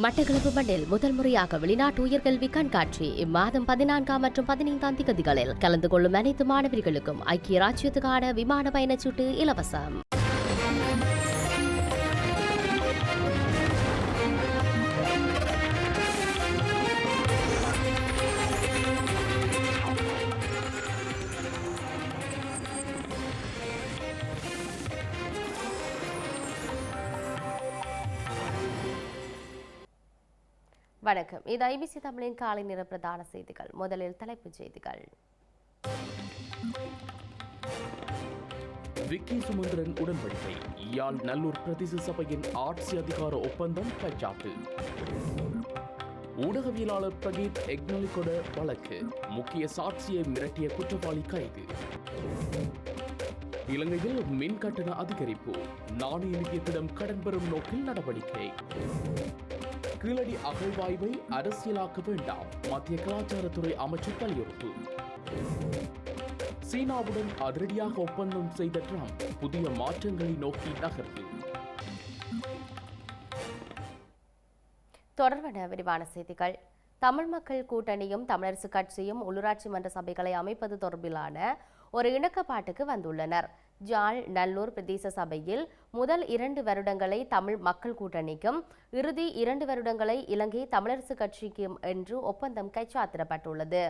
மட்டக்களப்பு மண்ணில் முதல் முறையாக வெளிநாட்டு உயர்கல்வி கண்காட்சி. இம்மாதம் பதினான்காம் மற்றும் பதினைந்தாம் திகதிகளில் கலந்து கொள்ளும் அனைத்து மாணவர்களுக்கும் ஐக்கிய ராஜ்யத்துக்கான விமான பயணச்சீட்டு இலவசம். வணக்கம். இது ஐபிசி தமிழின் காலை நேர பிரதான செய்திகள். முதலில் தலைப்புச் செய்திகள். விக்கி சுமந்திரன் உடன்படிக்கை. யாழ் நல்லூர் பிரதேச சபையின் ஆட்சி அதிகார ஒப்பந்தம் கைச்சாத்து ஊடகவியலாளர் பிரகீத் எக்னலிகொட வழக்கு. முக்கிய சாட்சியை மிரட்டிய குற்றவாளி கைது. இலங்கையில் மின் கட்டண அதிகரிப்பு. நாணய நிதியத்திடம் கடன் பெறும் நோக்கில் நடவடிக்கை. கீழடி அகழ்வாய்வை அரசியலாக்க வேண்டாம். மத்திய கலாச்சாரத்துறை அமைச்சர் வலியுறுத்து சீனாவுடன் அதிரடியாக ஒப்பந்தம் செய்த ட்ரம்ப் புதிய மாற்றங்களை நோக்கி நகர்வு. தொடர்பான விரிவான செய்திகள். தமிழ் மக்கள் கூட்டணியும் தமிழரசு கட்சியும் உள்ளூராட்சி மன்ற சபைகளை அமைப்பது தொடர்பிலான ஒரு இணக்கப்பாட்டுக்கு வந்துள்ளனர். ஜாழ் நல்லூர் பிரதேச சபையில் முதல் இரண்டு வருடங்களை தமிழ் மக்கள் கூட்டணிக்கும் இறுதி இரண்டு வருடங்களை இலங்கை தமிழரசு கட்சிக்கும் என்று ஒப்பந்தம் கைச்சாத்திடப்பட்டுள்ளது.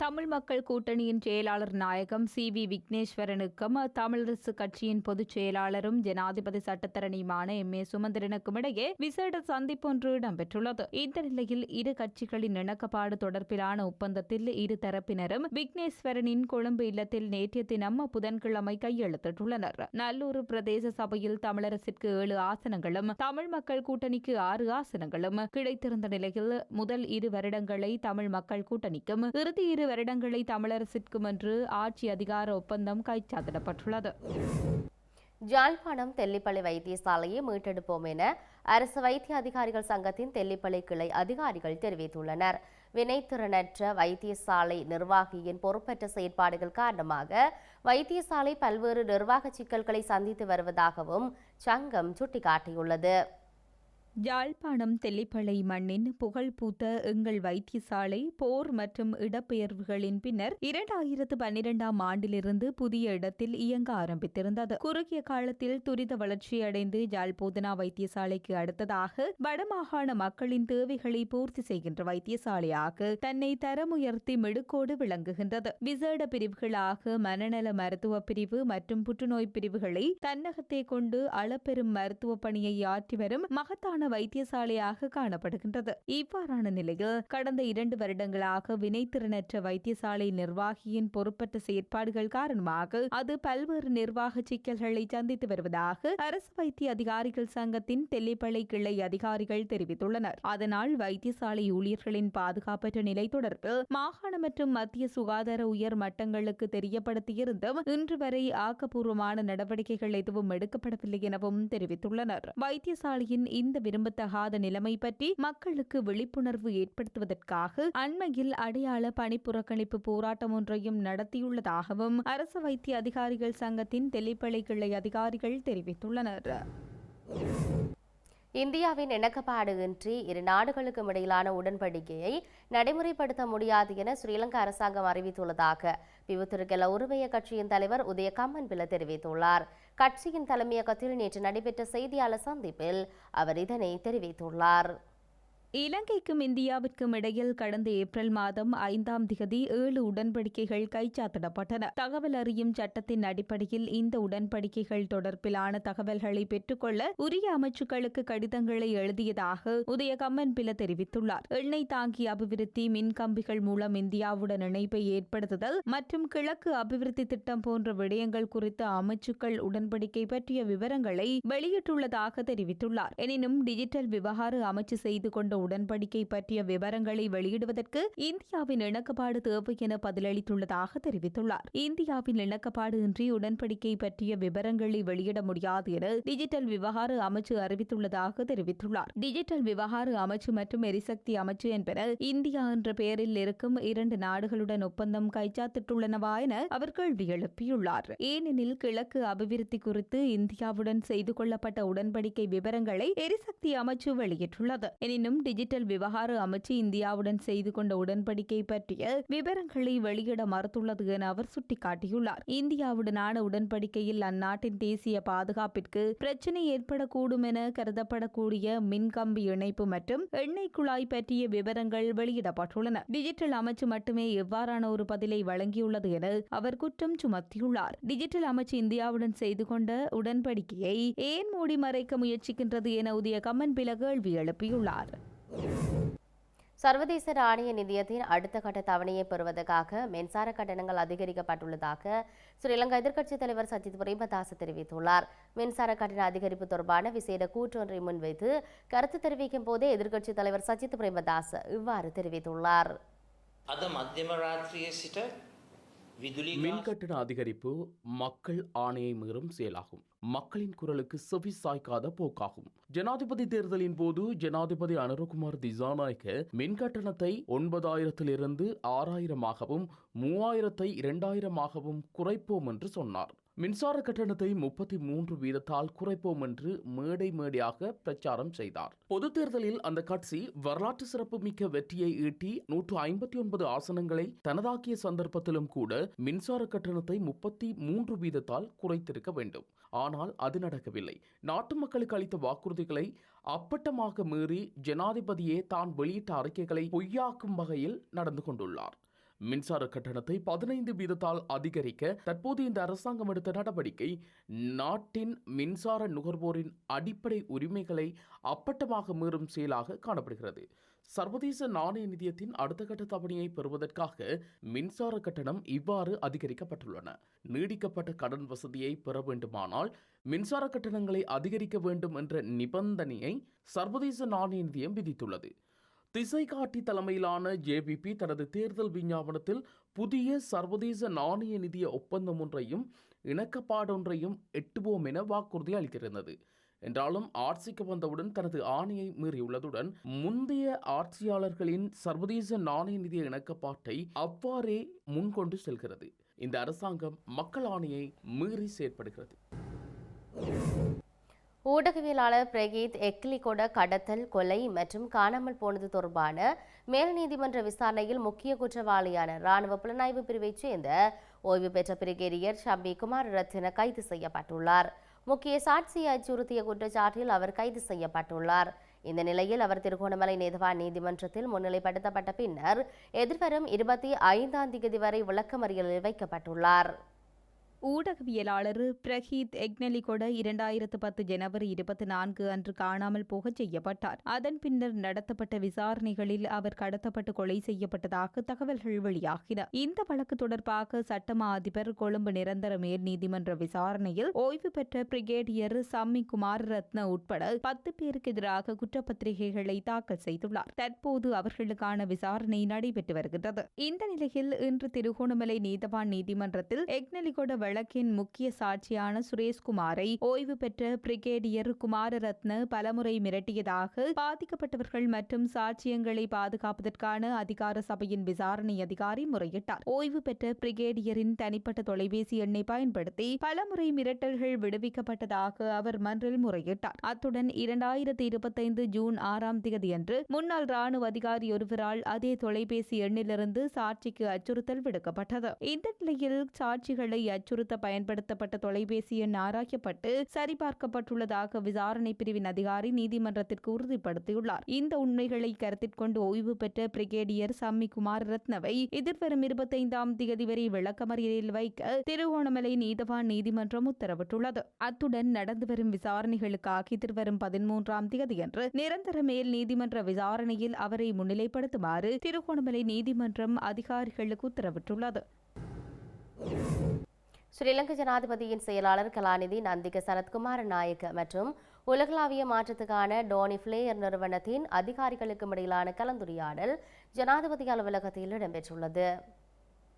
தமிழ் மக்கள் கூட்டணியின் செயலாளர் நாயகம் சி வி விக்னேஸ்வரனுக்கும் தமிழரசு கட்சியின் பொதுச் செயலாளரும் ஜனாதிபதி சட்டத்தரணியுமான எம் ஏ சுமந்திரனுக்கும் இடையே விசேட சந்திப்பு ஒன்று இடம்பெற்றுள்ளது. இந்த நிலையில் இரு கட்சிகளின் இணக்கப்பாடு தொடர்பிலான ஒப்பந்தத்தில் இரு தரப்பினரும் விக்னேஸ்வரனின் கொழும்பு இல்லத்தில் நேற்றைய தினம் புதன்கிழமை கையெழுத்திட்டுள்ளனர். நல்லூர் பிரதேச சபையில் தமிழரசிற்கு ஏழு ஆசனங்களும் தமிழ் மக்கள் கூட்டணிக்கு ஆறு ஆசனங்களும் கிடைத்திருந்த நிலையில் முதல் இரு வருடங்களை தமிழ் மக்கள் கூட்டணிக்கும் இறுதி இரு வருடங்களை தமிழரசிற்கும் என்று ஆட்சி அதிகார ஒப்பந்தம் கைச்சாத்திடப்பட்டுள்ளது. ஜாழ்ப்பாணம் தெல்லிப்பள்ளி வைத்தியசாலையை மீட்டெடுப்போம் என அரசு வைத்திய அதிகாரிகள் சங்கத்தின் தெல்லிப்பளை கிளை அதிகாரிகள் தெரிவித்துள்ளனர். வினைத்திறனற்ற வைத்தியசாலை நிர்வாகியின் பொறுப்பற்ற செயற்பாடுகள் காரணமாக வைத்தியசாலை பல்வேறு நிர்வாக சிக்கல்களை சந்தித்து வருவதாகவும் சங்கம் சுட்டிக்காட்டியுள்ளது. யாழ்ப்பாணம் தெல்லிப்பளை மண்ணின் புகழ்பூத்த எங்கள் வைத்தியசாலை போர் மற்றும் இடப்பெயர்வுகளின் பின்னர் இரண்டாயிரத்து பன்னிரெண்டாம் ஆண்டிலிருந்து புதிய இடத்தில் இயங்க ஆரம்பித்திருந்தது. குறுகிய காலத்தில் துரித வளர்ச்சியடைந்து ஜால்போதனா வைத்தியசாலைக்கு அடுத்ததாக வடமாகாண மக்களின் தேவைகளை பூர்த்தி செய்கின்ற வைத்தியசாலையாக தன்னை தரமுயர்த்தி மெடுக்கோடு விளங்குகின்றது. விசேட பிரிவுகளாக மனநல மருத்துவ பிரிவு மற்றும் புற்றுநோய் பிரிவுகளை தன்னகத்தே கொண்டு அளப்பெரும் மருத்துவ பணியை ஆற்றி வரும் மகத்தான வைத்தியசாலையாக காணப்படுகின்றது. இவ்வாறான நிலையில் கடந்த இரண்டு வருடங்களாக வினைத்திறனற்ற வைத்தியசாலை நிர்வாகியின் பொறுப்பற்ற செயற்பாடுகள் காரணமாக அது பல்வேறு நிர்வாக சிக்கல்களை சந்தித்து வருவதாக அரசு வைத்திய அதிகாரிகள் சங்கத்தின் தெல்லிப்பளை கிளை அதிகாரிகள் தெரிவித்துள்ளனர். அதனால் வைத்தியசாலை ஊழியர்களின் பாதுகாப்பற்ற நிலை தொடர்பில் மாகாண மற்றும் மத்திய சுகாதார உயர் மட்டங்களுக்கு தெரியப்படுத்தியிருந்தும் இன்று வரை ஆக்கப்பூர்வமான நடவடிக்கைகள் எதுவும் எடுக்கப்படவில்லை எனவும் தெரிவித்துள்ளனர். வைத்தியசாலையின் இந்த விரும்பத்தகாத நிலைமை பற்றி மக்களுக்கு விழிப்புணர்வு ஏற்படுத்துவதற்காக அண்மையில் அடையாள பணி புறக்கணிப்பு போராட்டம் ஒன்றையும் நடத்தியுள்ளதாகவும் அரசு வைத்திய அதிகாரிகள் சங்கத்தின் தெளிப்பளை கிளை அதிகாரிகள் தெரிவித்துள்ளனர். இந்தியாவின் இணக்கப்பாடு இன்றி இரு நாடுகளுக்கும் இடையிலான உடன்படிக்கையை நடைமுறைப்படுத்த முடியாது என ஸ்ரீலங்கா அரசாங்கம் அறிவித்துள்ளதாக பிவுத்திருக்கெல உரிமைய கட்சியின் தலைவர் உதய பில தெரிவித்துள்ளார். கட்சியின் தலைமையகத்தில் நேற்று நடைபெற்ற செய்தியாளர் சந்திப்பில் அவர் இதனை தெரிவித்துள்ளார். இலங்கைக்கும் இந்தியாவிற்கும் இடையில் கடந்த ஏப்ரல் மாதம் ஐந்தாம் திகதி ஏழு உடன்படிக்கைகள் கைச்சாத்திடப்பட்டன. தகவல் அறியும் சட்டத்தின் அடிப்படையில் இந்த உடன்படிக்கைகள் தொடர்பிலான தகவல்களை பெற்றுக்கொள்ள உரிய அமைச்சுக்களுக்கு கடிதங்களை எழுதியதாக உதய கம்மன் பில தெரிவித்துள்ளார். எண்ணெய் தாங்கி அபிவிருத்தி மின்கம்பிகள் மூலம் இந்தியாவுடன் இணைப்பை ஏற்படுத்துதல் மற்றும் கிழக்கு அபிவிருத்தி திட்டம் போன்ற விடயங்கள் குறித்த அமைச்சுக்கள் உடன்படிக்கை பற்றிய விவரங்களை வெளியிட்டுள்ளதாக தெரிவித்துள்ளார். எனினும் டிஜிட்டல் விவகார அமைச்சு செய்து கொண்ட உடன்படிக்கை பற்றிய விவரங்களை வெளியிடுவதற்கு இந்தியாவின் இணக்கப்பாடு தேவை என பதிலளித்துள்ளதாக தெரிவித்துள்ளார். இந்தியாவின் இணக்கப்பாடு இன்றி உடன்படிக்கை பற்றிய விவரங்களை வெளியிட முடியாது என டிஜிட்டல் விவகார அமைச்சு அறிவித்துள்ளதாக தெரிவித்துள்ளார். டிஜிட்டல் விவகார அமைச்சு மற்றும் எரிசக்தி அமைச்சு என்பன இந்தியா என்ற பெயரில் இருக்கும் இரண்டு நாடுகளுடன் ஒப்பந்தம் கைச்சாத்திட்டுள்ளனவா என அவர் கேள்வி எழுப்பியுள்ளார். ஏனெனில் கிழக்கு அபிவிருத்தி குறித்து இந்தியாவுடன் செய்து கொள்ளப்பட்ட உடன்படிக்கை விவரங்களை எரிசக்தி அமைச்சு வெளியிட்டுள்ளது. எனினும் டிஜிட்டல் விவகார அமைச்சு இந்தியாவுடன் செய்து கொண்ட உடன்படிக்கை பற்றிய விவரங்களை வெளியிட மறுத்துள்ளது என அவர் சுட்டிக்காட்டியுள்ளார். இந்தியாவுடனான உடன்படிக்கையில் அந்நாட்டின் தேசிய பாதுகாப்பிற்கு பிரச்சினை ஏற்படக்கூடும் என கருதப்படக்கூடிய மின்கம்பி இணைப்பு மற்றும் எண்ணெய் குழாய் பற்றிய விவரங்கள் வெளியிடப்பட்டுள்ளன. டிஜிட்டல் அமைச்சு மட்டுமே எவ்வாறான ஒரு பதிலை வழங்கியுள்ளது என அவர் குற்றம் சுமத்தியுள்ளார். டிஜிட்டல் அமைச்சு இந்தியாவுடன் செய்து கொண்ட உடன்படிக்கையை ஏன் மூடி மறைக்க முயற்சிக்கின்றது என உதய கம்மன் பில கேள்வி எழுப்பியுள்ளார். சர்வதேச நாணய நிதியத்தின் அடுத்த கட்ட தவணையை பெறுவதற்காக மின்சார கட்டணங்கள் அதிகரிக்கப்பட்டுள்ளதாக ஸ்ரீலங்கா எதிர்க்கட்சித் தலைவர் சஜித் பிரேமதாச தெரிவித்துள்ளார். மின்சார கட்டண அதிகரிப்பு தொடர்பான விசேட கூற்றொன்றை முன்வைத்து கருத்து தெரிவிக்கும் போதே எதிர்க்கட்சித் தலைவர் சஜித் பிரேமதாஸ் இவ்வாறு தெரிவித்துள்ளார். மின் கட்டண அதிகரிப்பு மக்கள் ஆணையை மீறும் செயலாகும். மக்களின் குரலுக்கு செவி சாய்க்காத போக்காகும். ஜனாதிபதி தேர்தலின் போது ஜனாதிபதி அனுரகுமார் திசாநாயக்க மின்கட்டணத்தை ஒன்பதாயிரத்திலிருந்து ஆறாயிரமாகவும் மூவாயிரத்தை இரண்டாயிரமாகவும் குறைப்போம் என்று சொன்னார். மின்சார கட்டணத்தை முப்பத்தி மூன்று வீதத்தால் குறைப்போம் என்று மேடை மேடையாக பிரச்சாரம் செய்தார். பொது தேர்தலில் அந்த கட்சி வரலாற்று சிறப்புமிக்க வெற்றியை ஈட்டி நூற்று ஐம்பத்தி ஒன்பது ஆசனங்களை தனதாக்கிய சந்தர்ப்பத்திலும் கூட மின்சார கட்டணத்தை முப்பத்தி மூன்று வீதத்தால் குறைத்திருக்க வேண்டும். ஆனால் அது நடக்கவில்லை. நாட்டு மக்களுக்கு அளித்த வாக்குறுதிகளை அப்பட்டமாக மீறி ஜனாதிபதியே தான் வெளியிட்ட அறிக்கைகளை பொய்யாக்கும் வகையில் நடந்து கொண்டுள்ளார். மின்சார கட்டணத்தை பதினைந்து வீதத்தால் அதிகரிக்க தற்போது இந்த அரசாங்கம் எடுத்த நடவடிக்கை நாட்டின் மின்சார நுகர்வோரின் அடிப்படை உரிமைகளை அப்பட்டமாக மீறும் செயலாக காணப்படுகிறது. சர்வதேச நாணய நிதியத்தின் அடுத்த கட்ட தவணையை பெறுவதற்காக மின்சார கட்டணம் இவ்வாறு அதிகரிக்கப்பட்டுள்ளன. நீடிக்கப்பட்ட கடன் வசதியை பெற வேண்டுமானால் மின்சார கட்டணங்களை அதிகரிக்க வேண்டும் என்ற நிபந்தனையை சர்வதேச நாணய நிதியம் விதித்துள்ளது. திசை காட்டி தலைமையிலான ஜேபிபி தனது தேர்தல் விஞ்ஞாபனத்தில் புதிய சர்வதேச நாணய நிதிய ஒப்பந்தம் ஒன்றையும் இணக்கப்பாடொன்றையும் எட்டுவோம் என வாக்குறுதி அளித்திருந்தது. என்றாலும் ஆட்சிக்கு வந்தவுடன் தனது ஆணையை மீறியுள்ளதுடன் முந்தைய ஆட்சியாளர்களின் சர்வதேச நாணய நிதிய இணக்கப்பாட்டை அவ்வாறே முன்கொண்டு செல்கிறது. இந்த அரசாங்கம் மக்கள் ஆணையை மீறி செயற்படுகிறது. ஊடகவியலாளர் பிரகீத் எக்லிகொட கடத்தல் கொலை மற்றும் காணாமல் போனது தொடர்பான மேல் நீதிமன்ற விசாரணையில் முக்கிய குற்றவாளியான ராணுவ புலனாய்வு பிரிவைச் சேர்ந்த ஓய்வு பெற்ற பிரிகேடியர் ஷம்பி குமார் ரத்ன கைது செய்யப்பட்டுள்ளார். முக்கிய சாட்சியை அச்சுறுத்திய குற்றச்சாட்டில் அவர் கைது செய்யப்பட்டுள்ளார். இந்த நிலையில் அவர் திருகோணமலை நேதவா நீதிமன்றத்தில் முன்னிலைப்படுத்தப்பட்ட பின்னர் எதிர்வரும் இருபத்தி ஐந்தாம் தேதி வரை விளக்கமறியலில் வைக்கப்பட்டுள்ளார். ஊடகவியலாளர் பிரகீத் எக்னலிகொட இரண்டாயிரத்து பத்து ஜனவரி இருபத்தி நான்கு அன்று காணாமல் போகச் செய்யப்பட்டார். அதன் பின்னர் நடத்தப்பட்ட விசாரணைகளில் அவர் கடத்தப்பட்டு கொலை செய்யப்பட்டதாக தகவல்கள் வெளியாகின. இந்த வழக்கு தொடர்பாக சட்டமா அதிபர் கொழும்பு நிரந்தர மேல் நீதிமன்ற விசாரணையில் ஓய்வு பெற்ற பிரிகேடியர் சம்மி குமார் ரத்ன உட்பட பத்து பேருக்கு எதிராக குற்றப்பத்திரிகைகளை தாக்கல் செய்துள்ளார். தற்போது அவர்களுக்கான விசாரணை நடைபெற்று வருகின்றது. இந்த நிலையில் இன்று திருகோணமலை நீதவான் நீதிமன்றத்தில் எக்னலிகொட வழக்கின் முக்கிய சாட்சியான சுரேஷ்குமாரை ஓய்வு பெற்ற பிரிகேடியர் குமாரரத்ன பலமுறை மிரட்டியதாக பாதிக்கப்பட்டவர்கள் மற்றும் சாட்சியங்களை பாதுகாப்பதற்கான அதிகார சபையின் விசாரணை அதிகாரி முறையிட்டார். ஓய்வு பெற்ற பிரிகேடியரின் தனிப்பட்ட தொலைபேசி எண்ணை பயன்படுத்தி பலமுறை மிரட்டல்கள் விடுவிக்கப்பட்டதாக அவர் மன்றில் முறையிட்டார். அத்துடன் இரண்டாயிரத்தி இருபத்தைந்து ஜூன் ஆறாம் தேதியன்று முன்னாள் ராணுவ அதிகாரி ஒருவரால் அதே தொலைபேசி எண்ணிலிருந்து சாட்சிக்கு அச்சுறுத்தல் விடுக்கப்பட்டது. இந்த நிலையில் சாட்சிகளை அச்சுறுத்த பயன்படுத்தப்பட்ட தொலைபேசி எண் ஆராயப்பட்டு சரிபார்க்கப்பட்டுள்ளதாக விசாரணை பிரிவின் அதிகாரி நீதிமன்றத்திற்கு உறுதிப்படுத்தியுள்ளார். இந்த உண்மைகளை கருத்தில் கொண்டு ஓய்வு பெற்ற பிரிகேடியர் சம்மி குமார் ரத்னவை எதிர்வரும் இருபத்தைந்தாம் தேதி வரை விளக்கமறியலில் வைக்க திருகோணமலை நீதவான் நீதிமன்றம் உத்தரவிட்டுள்ளது. அத்துடன் நடந்து வரும் விசாரணைகளுக்காக எதிர்வரும் பதிமூன்றாம் தேதியன்று நிரந்தர மேல் நீதிமன்ற விசாரணையில் அவரை முன்னிலைப்படுத்துமாறு திருகோணமலை நீதிமன்றம் அதிகாரிகளுக்கு உத்தரவிட்டுள்ளது. ஸ்ரீலங்கா ஜனாதிபதியின் செயலாளர் கலாநிதி நந்திக சரத்குமார் நாயக்க மற்றும் உலகளாவிய மாற்றத்துக்கான டோனி பிளேயர் நிறுவனத்தின் அதிகாரிகளுக்கும் இடையிலான கலந்துரையாடல் ஜனாதிபதி அலுவலகத்தில் இடம்பெற்றுள்ளது.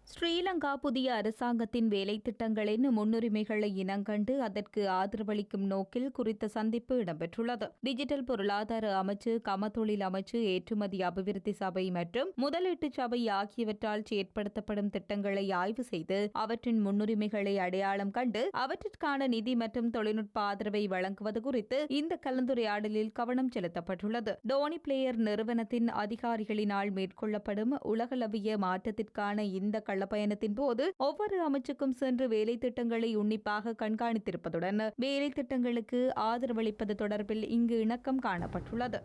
ஸ்ரீலங்கா புதிய அரசாங்கத்தின் வேலை திட்டங்களின் முன்னுரிமைகளை இனங்கண்டு அதற்கு ஆதரவளிக்கும் நோக்கில் குறித்த சந்திப்பு இடம்பெற்றுள்ளது. டிஜிட்டல் பொருளாதார அமைச்சு கமத்தொழில் அமைச்சு ஏற்றுமதி அபிவிருத்தி சபை மற்றும் முதலீட்டு சபை ஆகியவற்றால் செயற்படுத்தப்படும் திட்டங்களை ஆய்வு செய்து அவற்றின் முன்னுரிமைகளை அடையாளம் கண்டு அவற்றிற்கான நிதி மற்றும் தொழில்நுட்ப ஆதரவை வழங்குவது குறித்து இந்த கலந்துரையாடலில் கவனம் செலுத்தப்பட்டுள்ளது. டோனி பிளேயர் நிறுவனத்தின் அதிகாரிகளினால் மேற்கொள்ளப்படும் உலகளவிய மாற்றத்திற்கான இந்த கள்ளப்பயணத்தின் போது ஒவ்வொரு அமைச்சுக்கும் சென்று வேலை திட்டங்களை உன்னிப்பாக கண்காணித்திருப்பதுடன் வேலை திட்டங்களுக்கு ஆதரவளிப்பது தொடர்பில் இங்கு இணக்கம் காணப்பட்டுள்ளது.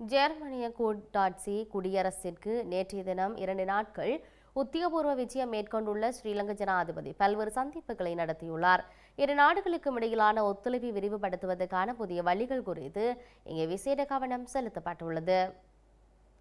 ஜெர்மனிய கூட்டாட்சி குடியரசிற்கு நேற்றைய தினம் இரண்டு நாட்கள் உத்தியோகபூர்வ விஜயம் மேற்கொண்டுள்ள ஸ்ரீலங்கா ஜனாதிபதி பல்வேறு சந்திப்புகளை நடத்தியுள்ளார். இரு நாடுகளுக்கும் இடையிலான ஒத்துழைப்பை விரிவுபடுத்துவதற்கான புதிய வழிகள் குறித்து இங்கே விசேட கவனம் செலுத்தப்பட்டுள்ளது.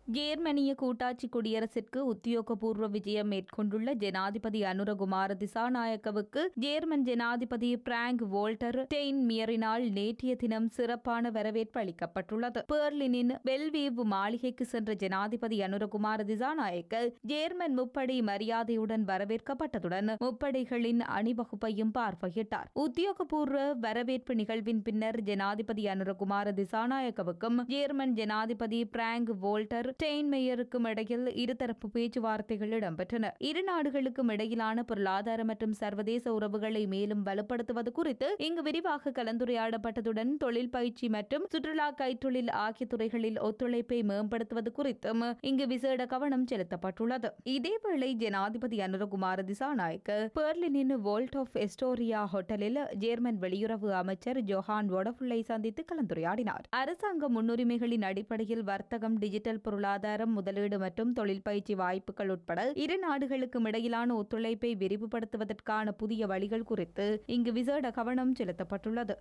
ஜேர்மனிய கூட்டாட்சி குடியரசிற்கு உத்தியோகபூர்வ விஜயம் மேற்கொண்டுள்ள ஜனாதிபதி அனுரகுமார திசாநாயக்கவுக்கு ஜேர்மன் ஜனாதிபதி பிராங்க் வோல்டர் டெயின் மியரினால் நேற்றைய தினம் சிறப்பான வரவேற்பு அளிக்கப்பட்டுள்ளது. பெர்லினின் வெல்வேவ் மாளிகைக்கு சென்ற ஜனாதிபதி அனுரகுமார திசாநாயக்க ஜேர்மன் முப்படை மரியாதையுடன் வரவேற்கப்பட்டதுடன் முப்படைகளின் அணிவகுப்பையும் பார்வையிட்டார். உத்தியோகபூர்வ வரவேற்பு நிகழ்வின் பின்னர் ஜனாதிபதி அனுரகுமார திசாநாயக்கவுக்கும் ஜேர்மன் ஜனாதிபதி பிராங்க் வோல்டர் ஸ்டெயின்மேயருக்கும் இடையில் இருதரப்பு பேச்சுவார்த்தைகள் இடம்பெற்றன. இரு நாடுகளுக்கும் இடையிலான பொருளாதார மற்றும் சர்வதேச உறவுகளை மேலும் வலுப்படுத்துவது குறித்து இங்கு விரிவாக கலந்துரையாடப்பட்டதுடன் தொழில் பயிற்சி மற்றும் சுற்றுலா கைத்தொழில் ஆகிய துறைகளில் ஒத்துழைப்பை மேம்படுத்துவது குறித்தும் இங்கு விசேட கவனம் செலுத்தப்பட்டுள்ளது. இதேவேளை ஜனாதிபதி அனுரகுமார திசாநாயக்க பெர்லினின் வோல்ட் ஆஃப் எஸ்டோரியா ஹோட்டலில் ஜேர்மன் வெளியுறவு அமைச்சர் ஜோஹான் வோடஃபுல்லை சந்தித்து கலந்துரையாடினார். அரசாங்க முன்னுரிமைகளின் அடிப்படையில் வர்த்தகம் டிஜிட்டல் பொருள் பொருளாதாரம் முதலீடு மற்றும் தொழில் பயிற்சி வாய்ப்புகள் உட்பட இரு நாடுகளுக்கும் இடையிலான ஒத்துழைப்பை விரிவுபடுத்துவதற்கான புதிய வழிகள் குறித்து இங்கு விசேட கவனம் செலுத்தப்பட்டுள்ளது.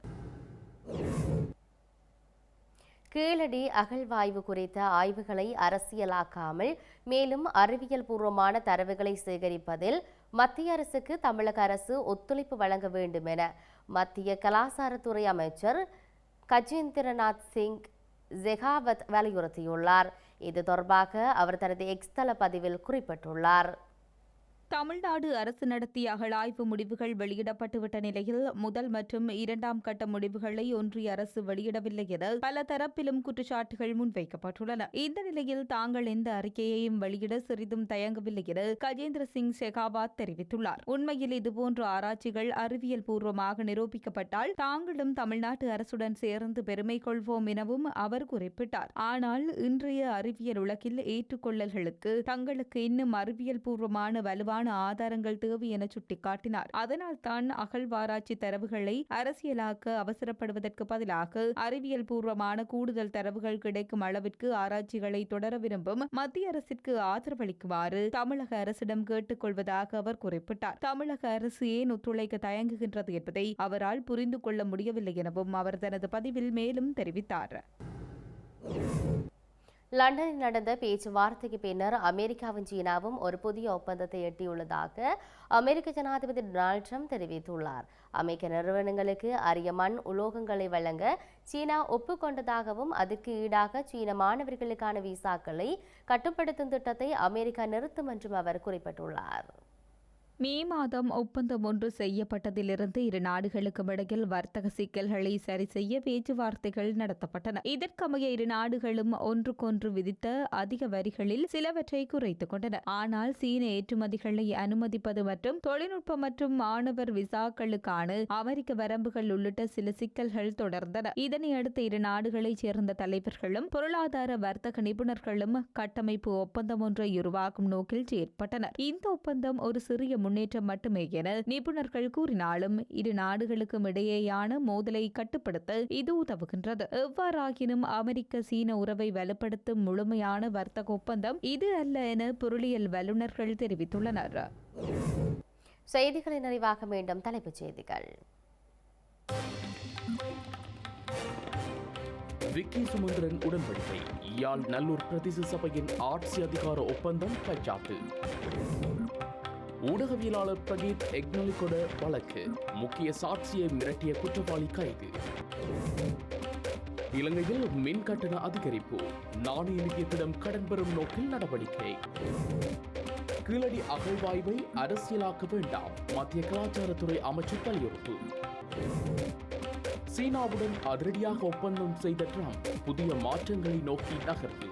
கீழடி அகழ்வாய்வு குறித்த ஆய்வுகளை அரசியலாக்காமல் மேலும் அறிவியல் பூர்வமான தரவுகளை சேகரிப்பதில் மத்திய அரசுக்கு தமிழக அரசு ஒத்துழைப்பு வழங்க வேண்டும் என மத்திய கலாசாரத்துறை அமைச்சர் கஜேந்திரநாத் சிங் ஜெகாவத் வலியுறுத்தியுள்ளார். இது தொடர்பாக அவர் தனது எக்ஸ்தல பதிவில் குறிப்பிட்டுள்ளார். தமிழ்நாடு அரசு நடத்திய அகழாய்வு முடிவுகள் வெளியிடப்பட்டுவிட்ட நிலையில் முதல் மற்றும் இரண்டாம் கட்ட முடிவுகளை ஒன்றிய அரசு வெளியிடவில்லை என பல தரப்பிலும் குற்றச்சாட்டுகள் முன்வைக்கப்பட்டுள்ளன. இந்த நிலையில் தாங்கள் எந்த அறிக்கையையும் வெளியிட சிறிதும் தயங்கவில்லை என கஜேந்திர சிங் ஷெகாவாத் தெரிவித்துள்ளார். உண்மையில் இதுபோன்ற ஆராய்ச்சிகள் அறிவியல் பூர்வமாக நிரூபிக்கப்பட்டால் தாங்களும் தமிழ்நாட்டு அரசுடன் சேர்ந்து பெருமை கொள்வோம் எனவும் அவர் குறிப்பிட்டார். ஆனால் இன்றைய அறிவியல் உலகில் ஏற்றுக்கொள்ளல்களுக்கு தங்களுக்கு இன்னும் அறிவியல் பூர்வமான வலுவான ஆதாரங்கள் தேவை என சுட்டிக்காட்டினார். அதனால் தான் அகழ்வாராய்ச்சி தரவுகளை அரசியலாக்க அவசரப்படுவதற்கு பதிலாக அறிவியல் பூர்வமான கூடுதல் தரவுகள் கிடைக்கும் அளவிற்கு ஆராய்ச்சிகளை தொடர விரும்பும் மத்திய அரசிற்கு ஆதரவளிக்குமாறு தமிழக அரசிடம் கேட்டுக்கொள்வதாக அவர் குறிப்பிட்டார். தமிழக அரசு ஏன் ஒத்துழைக்க தயங்குகின்றது என்பதை அவரால் புரிந்து கொள்ள முடியவில்லை எனவும் அவர் தனது பதிவில் மேலும் தெரிவித்தார். லண்டனில் நடந்த பேச்சுவார்த்தைக்கு பின்னர் அமெரிக்காவும் சீனாவும் ஒரு புதிய ஒப்பந்தத்தை எட்டியுள்ளதாக அமெரிக்க ஜனாதிபதி டொனால்ட் ட்ரம்ப் தெரிவித்துள்ளார். அமெரிக்க நிறுவனங்களுக்கு அரிய மண் உலோகங்களை வழங்க சீனா ஒப்புக்கொண்டதாகவும் அதற்கு ஈடாக சீன மாணவர்களுக்கான விசாக்களை கட்டுப்படுத்தும் திட்டத்தை அமெரிக்கா நிறுத்தும் என்றும் அவர் குறிப்பிட்டுள்ளார். மே மாதம் ஒப்பந்தம் ஒன்று செய்யப்பட்டதிலிருந்து இரு நாடுகளுக்கும் இடையில் வர்த்தக சிக்கல்களை சரி செய்ய பேச்சுவார்த்தைகள் நடத்தப்பட்டன. இதற்கமைய இரு நாடுகளும் ஒன்றுக்கொன்று விதித்த அதிக வரிகளில் சிலவற்றை குறைத்துக் கொண்டன. ஆனால் சீன ஏற்றுமதிகளை அனுமதிப்பது மற்றும் தொழில்நுட்ப மற்றும் மாணவர் விசாக்களுக்கான அமெரிக்க வரம்புகள் உள்ளிட்ட சில சிக்கல்கள் தொடர்ந்தன. இதனை அடுத்து இரு நாடுகளைச் சேர்ந்த தலைவர்களும் பொருளாதார வர்த்தக நிபுணர்களும் கட்டமைப்பு ஒப்பந்தம் ஒன்றை உருவாக்கும் நோக்கில் செயற்பட்டனர். இந்த ஒப்பந்தம் ஒரு சிறிய முன்னேற்றம் மட்டுமே என நிபுணர்கள் கூறினாலும் இரு நாடுகளுக்கும் இடையேயான மோதலை கட்டுப்படுத்த இது உதவுகின்றது. எவ்வாறாகினும் அமெரிக்க சீன உறவை வலுப்படுத்தும் முழுமையான வர்த்தக ஒப்பந்தம் இது அல்ல என பொருளியல் வல்லுநர்கள் தெரிவித்துள்ளனர். செய்திகளின் நிறைவாக மீண்டும் தலைப்புச் செய்திகள். விக்கி சுமந்திரன் உடன்படிக்கை. யாழ் நல்லூர் பிரதேச சபையின் ஆட்சி அதிகார ஒப்பந்தம் கைச்சாத்து ஊடகவியலாளர் பிரகீத் எக்னலிகொட வழக்கு. முக்கிய சாட்சியை மிரட்டிய குற்றவாளி கைது. இலங்கையில் மின் கட்டண அதிகரிப்பு. நாணய நிதியத்திடம் கடன் பெறும் நோக்கில் நடவடிக்கை. கீழடி அகழ்வாய்வை அரசியலாக்க வேண்டாம். மத்திய கலாச்சாரத்துறை அமைச்சர் வலியுறுத்து சீனாவுடன் அதிரடியாக ஒப்பந்தம் செய்த ட்ரம்ப் புதிய மாற்றங்களை நோக்கி நகர்வு.